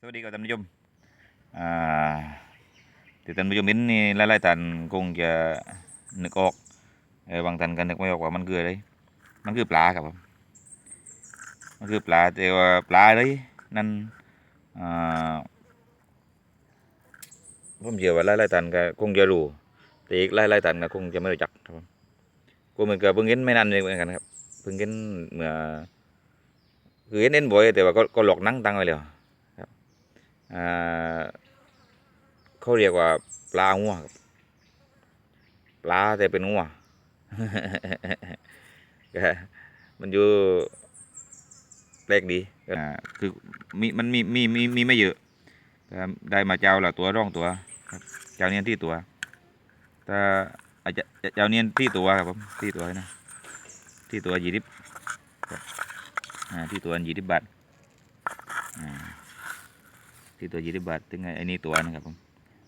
สวัสดีครับท่านผู้ชมอ่าที่ท่านผู้ชมเห็นนี่หลายๆท่านคงจะนึกออกเออบางท่านก็นึกไม่ออกว่ามันคืออะไร มันคือปลาครับผมมันคือปลาแต่ว่าปลาเลยนั่นอ่าผมเชื่อว่าหลายๆท่านก็คงจะรู้แต่อีกหลายๆท่านก็คงจะไม่รู้จักครับผมกูเหมือนกับเพิ่งเห็นไม่นานเองเหมือนกันครับเพิ่งเห็นเมื่อคือเห็นเห็นบ่อยแต่ว่าก็หลอกนั่งตังไว้แล้ว เขาเรียกว่าปลาหัวครับปลาแต่เป็นหัวมันอยู่แปลกดีคือมีมันมีมีมีมีไม่เยอะได้มาเจ้าละตัวร่องตัวเจ้าเนียนที่ตัวแต่อาจจะเจ้าเนียนที่ตัวครับผมที่ตัวนะที่ตัวยี่สิบที่ตัวยี่สิบบาท ที่ตัวยี่สิบบาทถึงไอ้นี่ตัวนะครับผม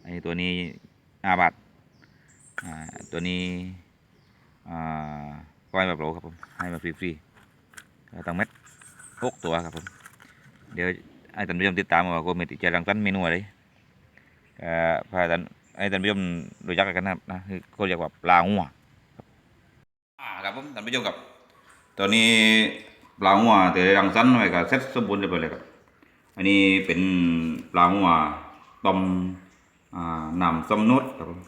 ไอ้ตัวนี้ห้าบาทอ่าตัวนี้อ่าก้อยแบบโหลครับผมให้มาฟรีๆตั้งเม็ดหกตัวครับผมเดี๋ยวให้ท่านผู้ชมติดตามว่าโกเมติจะรังสรรค์เมนูอะไรก็พาท่านให้ท่านผู้ชมรู้จักกันนะครับนะคือเขาเรียกว่าปลาหัวครับผมท่านผู้ชมครับตัวนี้ปลาหัวแต่รังสรรค์ไว้ก็เสร็จสมบูรณ์เรียบร้อยเลยครับ อันนี้เป็นปลาหัวต้มอ่านำส้มนุดครับผม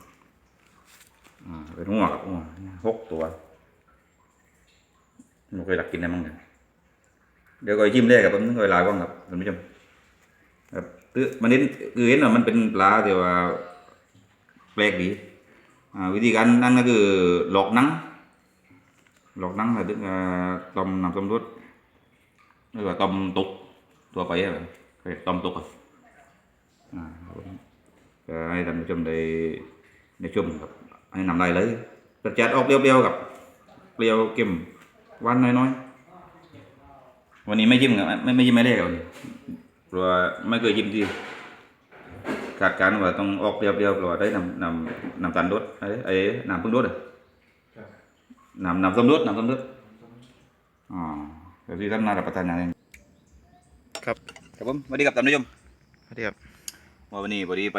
อ่าเป็นหัวครับหัวหกตัวไม่เคยหลักกินได้มั้งเนี่ยเดี๋ยวก็จิ้มเลยครับผมนึกเวลาก่อนครับท่านผู้ชมครับคือมันเน้นคือเห็นว่ามันเป็นปลาแต่ว่าแปลกดีอ่าวิธีการนั่นก็คือหลอกนังหลอกนังแล้วถึงอ่าต้มน้ ต้มตุกตัวไปอะไปต้มตุกอะอ่าครับผมก็ให้ท่านผู้ชมได้ได้ชมครับให้นำได้เลยรสชาติออกเปรี้ยวๆกับเปรี้ยวเค็มหวานน้อยๆวันนี้ไม่จิ้มกับไม่ไม่จิ้มไม่ได้กับวันนี้เพราะว่าไม่เคยจิ้มที่คาดการณ์ว่าต้องออกเปรี้ยวๆเพราะว่าได้นำนำนำตาลรสไอ้ไอ้น้ำพึ่งรสอะน้ำน้ำส้มรสน้ำส้มรสอ่าแต่ที่ท่านน่ารับประทานอย่างนี้ ครับครับผมสวัสดีครับท่านผู้ชมสวัสดีครับวันนี้พอดีไป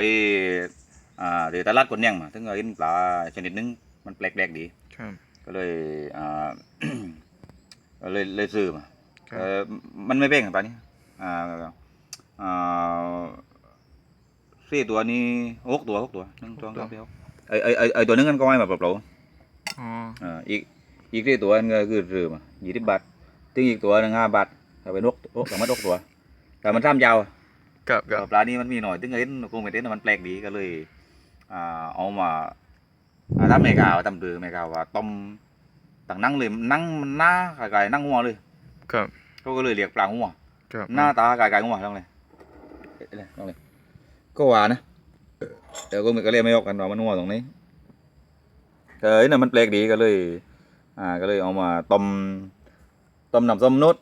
อ่าเดี๋ยวตลาดคนยังมาถึงก็เห็นปลาชนิดหนึงมันแปลกๆดีครับก็เลยอ่าก็เลยเลยซื้อมาครับเออมันไม่แพงครับปลานี้อ่าอ่าสี่ตัวนี้หกตัวหกตัวหนึ่งสองสามสี่หกไอไอไอไอตัวนึงกันก็ไม่มาเปล่าอ๋อๆอ่าอีกอีกสี่ตัวนึงก็คือซื้อมายี่สิบบาทถึงอีกตัวหนึ่งห้าบาทถ้าเป็นหกหกสามารถหกตัว แต่มันซ้ำยาวกับกับปลานี้มันมีหน่อย ถึงเห็นคงไม่เห็นมันแปลกดีก็เลยอ่าเอามาอ่าถ้าเมกาว่าทำตือเมกาว่าต้มต่างนั่งเลยนั่งมันหน้าไก่ๆนั่งหัวเลยกับเขาก็เลยเรียกปลาหัวกับหน้าตาไก่ๆหัวต้องเลยเอ๊ะเลยต้องเลยก็ว่านะเดี๋ยวก็มันก็เรียกไม่ออกกันว่ามันหัวตรงนี้เออเนี่ยมันแปลกดีก็เลย อ่าก็เลยเอามาต้มต้มน้ำส้มนุช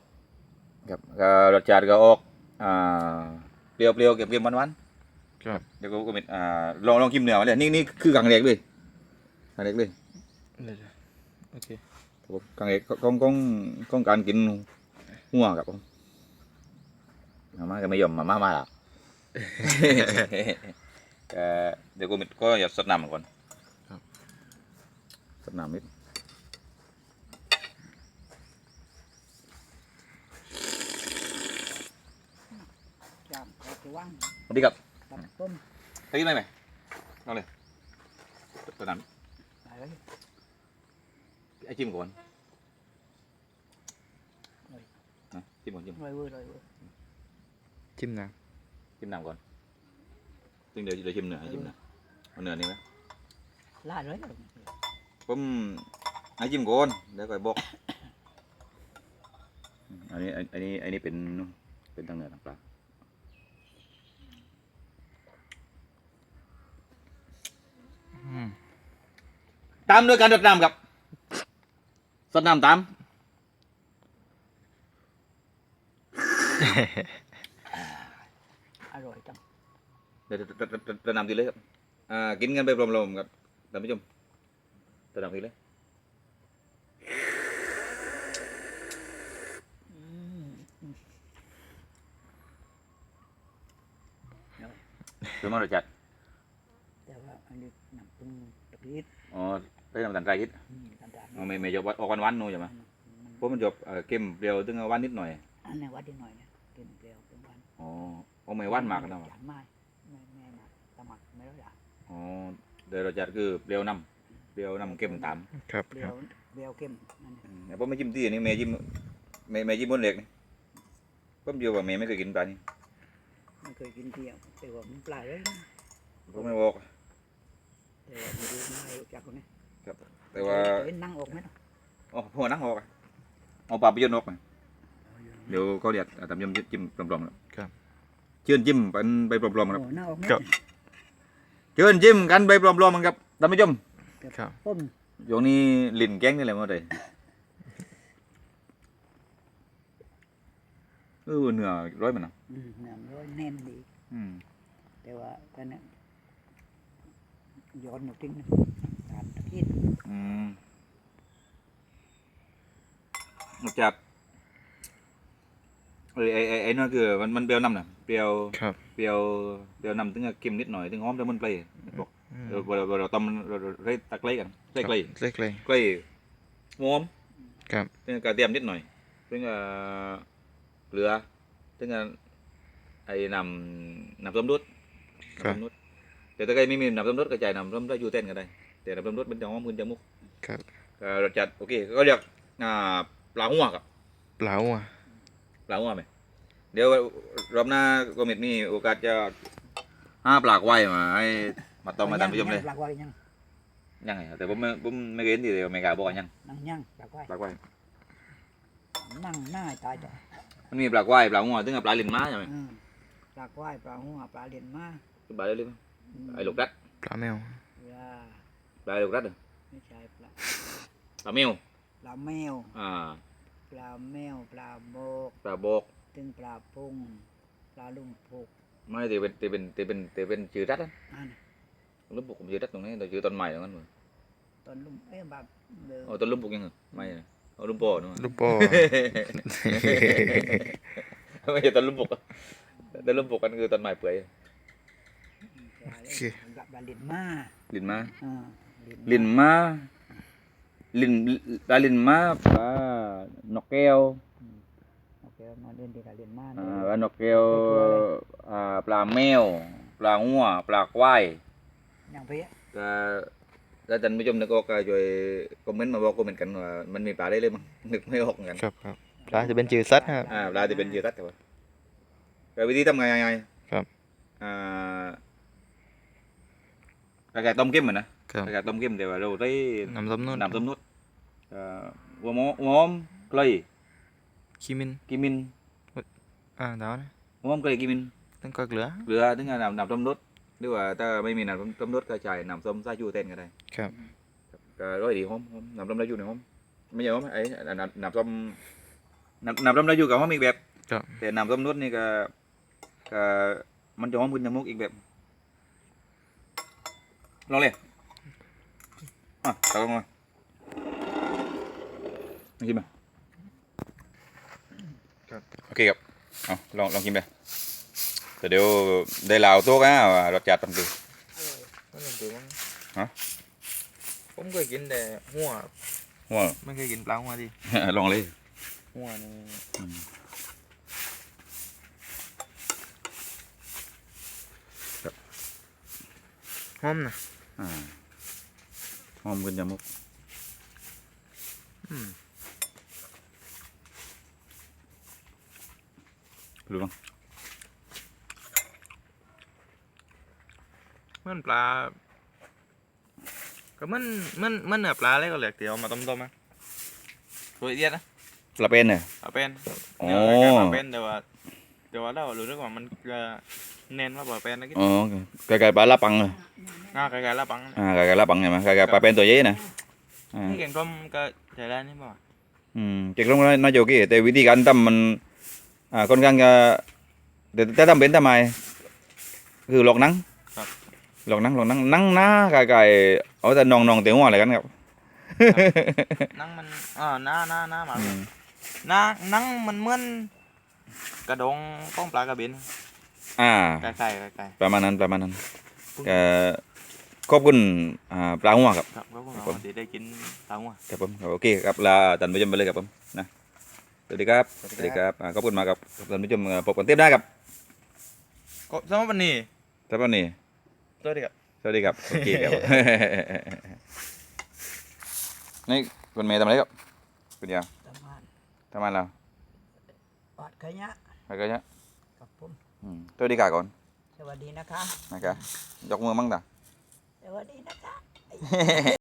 ครับก็รสชาติก็ออก อ่าเปรี้ยวๆเค็มๆหวานๆกับ เดี๋ยวก็ก็เป็นอ่าลองลองกินเนื้อมาเลยนี่นี่คือกังเล็กเลยกังเล็กเลยเลยจ้ะโอเคครับผมกังเล็กของของของการกินหัวครับผมมาม่าก็ไม่ยอมมาม่ามาละก็เดี๋ยวก็มิดก็อย่าสดน้ำก่อนสดน้ำนิด จามขอ ตัวว่างสวัสดีครับตัดต้นได้ยินไหมไหมเอาเลยสดน้ไปเลยำไอ้จิ้มก่อนนะจิ้มก่อนจิ้มเลยเว้ยเลยเว้ยจิ้มน้จิ้มน้ำก่อนซึ่งเดี๋ยวเดี๋ยวชิมเนื้อให้ชิมเนื้อเอาเนื้อนี่ไหมลาดเลยผมให้จิ้มก่อนเดี๋ยวก่อยบอกอันนี้อันอันนี้อันนี้เป็นเป็นตั้งเนื้อตั้งปลาำอืม ตามด้วยการรดน้ำครับรดน้ำตาม อร่อยจังเดี๋ยวรดรดรดรดน้ำทีเลยครับอ่ากินกันไปพร้อมๆครับท่านผู้ชมรดน้ำทีเลยอืมคือมันรสจัดแต่ว่าอันนี้น้ำปรุงตะกี้อ๋อ ได้น้ำตาลทรายนิดอืมกันดานอ๋อไม่ไม่ยกออกหวานๆนู่นใช่ไหมเพราะมันยกเอ่อเค็มเปรี้ยวถึงหวานนิดหน่อยอันนี้วัดนิดหน่อยเนี่ยกินเปรี้ยวเป็นหวานอ๋อเพราะไม่หวานมากนะวะจานไม้ไม่ไม่มาสมัครไม่ได้อะอ๋อเดี๋ยวรสจัดคือเปรี้ยวนำเปรี้ยวนำเค็มตามครับเปรี้คยรัวบเปรี้ยวเข้มนั่นเองอืมแต่ผมไม่จิ้มที่อันนี้แม่จิ้มแม่แม่จิ้มบนเหล็กนี่ผมอยู่ว่าแม่ไม่เคยกินปลานี่ไม่เคยกินเที่ยวแต่ว่ามันปลาเลยนะผมไม่บอกแต่ว่าไม่รู้ไม่รู้จักคนนี้ แต่ว่าเคยนั่งออกไหมเนาะอ๋อหัวนังออกอะเอาปลาไปโยนออกมาเดี๋ยวเขาเรียกอ่าตำยำจิ้มปลอมๆแล้วครับ เชิญจิ้มเป็นใบปลอมๆครับโอ้นั่งออกไหมครับ เชิญจิ้มกันใบปลอมๆมันครับท่านผู้ชมครับต้มช่วงนี้ลิ้นแกงนี่แหละมาเลยเออเนื้อร้อยมันนะอืมน้ำร้อยแน่นดี อืมแต่ว่าตอนนั้นย้อนหมดทิ้งนะ ตามตะกี้อืมนอกจากเอ้ยไอ้ไอ้ไอ้นั่นคือมันมันเปรี้ยวน้ำนะเปรี้ยวครับเปรี้ยวเปรี้ยวน้ำถึงกับเค็มนิดหน่อยถึงหอมแต่มันเปรี้ยวบอกอืมเราเราเราต้มเราเราได้ตะไคร้กันใส่ไคร้เล็กเลยไคร้หอมครับถึงกับกระเทียมนิดหน่อยถึงกับเกลือถึงกับไอ้น้ำน้ำส้มดุดครับน้ำส้มดุดแต่ถ้าใครไม่มีน้ำส้มดุดก็จ่ายน้ำส้มได้อยู่เต้นก็ได้ แต่น้ำส้มดุดมันจะหอมขึ้นจมูกครับก็รสจัดโอเคก็เรียกอ่าปลาหัวครับเปล่าอะปลาหัวไหมเดี๋ยวรอบหน้าก็มีมีโอกาสจะห้าปลากไว้มาให้มาต้มมาตามผู้ชมเลยปลากไว้ยังยังไงแต่ผมไม่ผมไม่เคยเห็นทีเดียวไม่กล้าบอกว่ายังนั่งยังปลากไว้ปลากไว้นั่งหน้าตายจ้ะมันมีปลากไว้ปลาหัวถึงกับปลาลิ้นม้าใช่ไหมอืมปลากไว้ปลาหัวปลาเลียนมาปลาเรื่อยอืมๆไอ้ลูกรัดปลาแมวเว ลาปลาลูกรัดเหรอไม่ใช่ปลาปลาเมียวปลาแมวอ่าปลาแมวปลาโบกปลาโบกถึงปลาพุงปลาลุ่มพุกไม่แต่เป็นแต่เป็นแต่เป็นแต่เป็นชื่อรัดนะอันลุ่มปุกผมชื่อรัดตรงนี้แต่ชื่อต้นใหม่ตรงนั้นเหมือนต้นลุ่มเอ้ยแบบเดิมอ๋อต้นลุ่มปุกยังเหรอไม่นะเอาลุ่มโปอนู่นลูกโป่ไม่ใช่ต้นลุ่มปุกอะต้นลุ่มปุกกันคือต้นใหม่เปื่อย ปลาเล่นปลาปลาเลียนมาลิ้นม้าอ่า ลิ้นม้าลิ้นปลาลิ้นม้าปลานกแก้วโอเคมาเล่นที่ปลาเลียนมาอ่าปลานกแก้วอ่าปลาแมว ปลางัวปลาควายอย่างเพี้ยก็ถ้าท่านผู้ชมนึกออกก็ช่วยคอมเมนต์มาบอกคอมเมนต์กันว่ามันมีปลาได้เลยมั้งนึกไม่ออกเหมือนกันครับครับปลาจะเป็นจืดซัดครับอ่าปลาจะเป็นเหยื่อรัดครับแต่วิธีทำไงไงครับอ่ากระแกต้มเข้มเหมือนนะ ครับกระแกต้มเข้มแต่ว่าเราได้น้ำส้มนุ่นน้ำต้มนุดเอ่อหัวหมอหัวหอมเกลยขี้มินกิมินอ่าเดี๋ยวนะหัวหอมเกลยกิมินต้องก็เกลือเกลือถึงกับน้ำน้ำต้มนุดหรือว่าถ้าไม่มีน้ำต้มนุดก็ใช้น้ำส้มสายชูเต้นก็ได้ครับก็ร้อยดีหอมหอมน้ำต้มสายชูเนี่ยหอมไม่ใช่หอมไอ้น้ำน้ำส้มน้ำน้ำต้มสายชูกับหอมอีกแบบครับแต่น้ำส้มนุดนี่ก็ก็มันจะหอมขึ้นจมูกอีกแบบลองเลย อะตักลงมาลองกินไหมโอเคครับเอาลองลองกินไปแต่เดี๋ยวได้ลาวตัวกันว่ารสจัดตังคืออร่อยนั่นเป็นมั้งฮะผมเคยกินแต่หัวว้าวไม่เคยกินปลาหัวดิลองเลยหัวนี่อืมหอมนะอ่า หอมขึ้นจมูกอืมรู้มั้งเหมันปลา ก็มันมันมันเนื้อปลาอะไรก็เหลือเดี๋ยวเอามาต้มๆนะตัวเอียดนะปลาเป็นเนี่ยปลาเป็นอ๋อเนื้อคล้ายๆปลาเป็นแต่ว่าแต่ว่าเรารู้สึกว่ามันจะ เน้นว่าปลาเป็นนะกินอ๋อไก่ๆปลาละปังเลยหน้าคล้ายๆลาปังนะอ่าไก่ๆละปังใช่ไหมไก่ๆปลาเป็นตัวใหญ่นะอ่านี่แกงส้มก็ใช้ได้นี่ป่ะอืมเจ๊กลงน่าจะโอเคแต่วิธีการทำมันอ่าค่อนข้างจะแต่แต่ทำเป็นทำไมคือหลอกหนังหลอกหนังหลอกหนังหนังหน้าไก่ๆเอาแต่นองนองๆเตียวหัวอะไรกันครับนั่งมันอ่าหน้าหน้าหน้าหมาอืมหน้านั่งมันเหมือนกระดงป้องปลากระเบน อ่า ใกล้ๆใกล้ประมาณนั้นประมาณนั้นๆก็ขอบคุณอ่าปลาหัวครับ ครับก็พวกครับเราผมที่ได้กินปลาหัวครับผมโอเคครับลาท่านผู้ชมไปเลยครับผมนะสวัสดีครับสวัสดีครับอ่าขอบคุณมากครับท่านผู้ชมเอ่อพบกันเต็มได้ครับก็สำหรับวันนี้สำหรับวันนี้สวัสดีครับสวัสดีครับโอเคครับ นี่คุณเมย์ทำอะไรครับคุณยาวทำงานทำงานแล้วปาดขยะไปกันเนี่ยกับผมอืม สวัสดีค่ะก่อน สวัสดีนะคะ นะครับยกมือมั่งตาสวัสดีนะคะ